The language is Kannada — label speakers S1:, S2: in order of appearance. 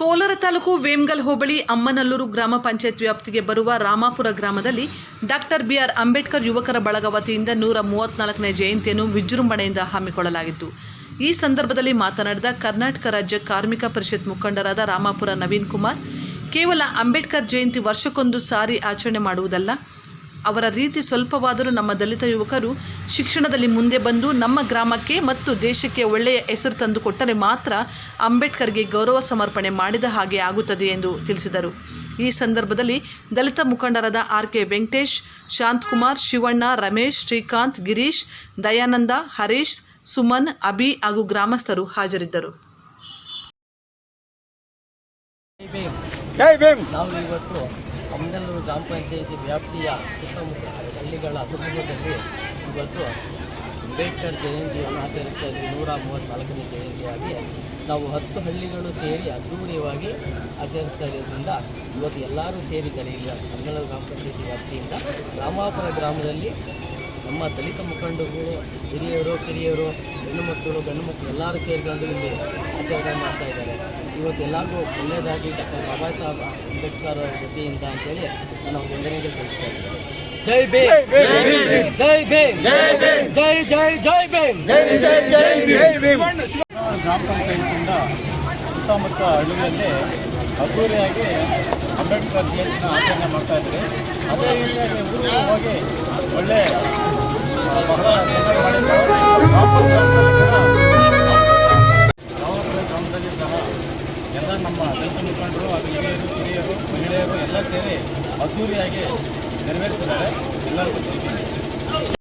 S1: ಕೋಲಾರ ತಾಲೂಕು ವೇಮ್ಗಲ್ ಹೋಬಳಿ ಅಮ್ಮನಲ್ಲೂರು ಗ್ರಾಮ ಪಂಚಾಯತ್ ವ್ಯಾಪ್ತಿಗೆ ಬರುವ ರಾಮಾಪುರ ಗ್ರಾಮದಲ್ಲಿ ಡಾಕ್ಟರ್ ಬಿಆರ್ ಅಂಬೇಡ್ಕರ್ ಯುವಕರ ಬಳಗ ವತಿಯಿಂದ ನೂರ ಮೂವತ್ನಾಲ್ಕನೇ ಜಯಂತಿಯನ್ನು ವಿಜೃಂಭಣೆಯಿಂದ ಹಮ್ಮಿಕೊಳ್ಳಲಾಗಿತ್ತು. ಈ ಸಂದರ್ಭದಲ್ಲಿ ಮಾತನಾಡಿದ ಕರ್ನಾಟಕ ರಾಜ್ಯ ಕಾರ್ಮಿಕ ಪರಿಷತ್ ಮುಖಂಡರಾದ ರಾಮಾಪುರ ನವೀನ್ ಕುಮಾರ್, ಕೇವಲ ಅಂಬೇಡ್ಕರ್ ಜಯಂತಿ ವರ್ಷಕ್ಕೊಂದು ಸಾರಿ ಆಚರಣೆ ಮಾಡುವುದಲ್ಲ ಅವರ ರೀತಿ ಸ್ವಲ್ಪವಾದರೂ ನಮ್ಮ ದಲಿತ ಯುವಕರು ಶಿಕ್ಷಣದಲ್ಲಿ ಮುಂದೆ ಬಂದು ನಮ್ಮ ಗ್ರಾಮಕ್ಕೆ ಮತ್ತು ದೇಶಕ್ಕೆ ಒಳ್ಳೆಯ ಹೆಸರು ತಂದುಕೊಟ್ಟರೆ ಮಾತ್ರ ಅಂಬೇಡ್ಕರ್ಗೆ ಗೌರವ ಸಮರ್ಪಣೆ ಮಾಡಿದ ಹಾಗೆ ಆಗುತ್ತದೆ ಎಂದು ತಿಳಿಸಿದರು. ಈ ಸಂದರ್ಭದಲ್ಲಿ ದಲಿತ ಮುಖಂಡರಾದ ಆರ್ ಕೆ ವೆಂಕಟೇಶ್ ಶಾಂತಕುಮಾರ್ ಶಿವಣ್ಣ ರಮೇಶ್ ಶ್ರೀಕಾಂತ್ ಗಿರೀಶ್ ದಯಾನಂದ ಹರೀಶ್ ಸುಮನ್ ಅಭಿ ಹಾಗೂ ಗ್ರಾಮಸ್ಥರು ಹಾಜರಿದ್ದರು.
S2: ಜೈ ಭೀಮ್.
S3: ನಾವು ಇವತ್ತು ಅಮ್ಮನಲ್ಲೂರು ಗ್ರಾಮ ಪಂಚಾಯಿತಿ ವ್ಯಾಪ್ತಿಯ ಸುತ್ತಮುತ್ತ ಹಳ್ಳಿಗಳ ಸಮೂಹದಲ್ಲಿ ಇವತ್ತು ಅಂಬೇಡ್ಕರ್ ಜಯಂತಿಯನ್ನು ಆಚರಿಸ್ತಾ ಇದ್ದೀವಿ ನೂರ ಮೂವತ್ತ್ನಾಲ್ಕನೇ ಜಯಂತಿಯಾಗಿ ನಾವು ಹತ್ತು ಹಳ್ಳಿಗಳು ಸೇರಿ ಅದ್ಧೂರಿಯವಾಗಿ ಆಚರಿಸ್ತಾ ಇರೋದ್ರಿಂದ ಇವತ್ತು ಎಲ್ಲರೂ ಸೇರಿದ್ದಾರೆ. ಇಲ್ಲಿ ಮಂಗಳೂರು ಗ್ರಾಮ ಪಂಚಾಯಿತಿ ವ್ಯಾಪ್ತಿಯಿಂದ ರಾಮಾಪುರ ಗ್ರಾಮದಲ್ಲಿ ನಮ್ಮ ದಲಿತ ಮುಖಂಡರುಗಳು ಹಿರಿಯರು ಕಿರಿಯರು ಹೆಣ್ಣು ಮಕ್ಕಳು ಗಂಡು ಮಕ್ಕಳು ಎಲ್ಲರೂ ಸೇರಿಕೊಂಡು ಇಲ್ಲಿ ಆಚರಣೆ ಮಾಡ್ತಾ ಇದ್ದಾರೆ ಇವತ್ತು ಎಲ್ಲರಿಗೂ ಒಳ್ಳೆಯದಾಗಿ ಡಾಕ್ಟರ್ ಬಾಬಾ ಸಾಹೇಬ್ ಅಂಬೇಡ್ಕರ್ ಅವರ ವತಿಯಿಂದ ಅಂತೇಳಿ ನಾನು ವಂದನೆಗೆ ತಿಳಿಸ್ತಾ ಇದ್ದೀನಿ ಜೈ ಭೀಮ್ ಜೈ ಭೀಮ್ ಜೈ ಜೈ ಜೈ ಭೀಮ್
S2: ಜೈ ಜೈ ಜೈ ಜೈ ಭೀಮ್
S4: ಗ್ರಾಮ ಪಂಚಾಯತಿಯಿಂದ ಸುತ್ತಮುತ್ತ ಹಳ್ಳಿಗಳಲ್ಲಿ ಅದ್ದೂರಿಯಾಗಿ ಅಂಬೇಡ್ಕರ್ ಜಯಂತಿನ ಆಚರಣೆ ಮಾಡ್ತಾ ಇದ್ದಾರೆ ಅದೇ ರೀತಿಯಾಗಿ ಊರಿಗೆ ಹೋಗಿ ಒಳ್ಳೆ ಗ್ರಾಮದಲ್ಲಿ ಎಲ್ಲ ನಮ್ಮ ಹಿರಿಯರು ಎಲ್ಲ ಸೇರಿ ಅದ್ದೂರಿಯಾಗಿ ನೆರವೇರಿಸಿದ್ದಾರೆ. ಎಲ್ಲರಿಗೂ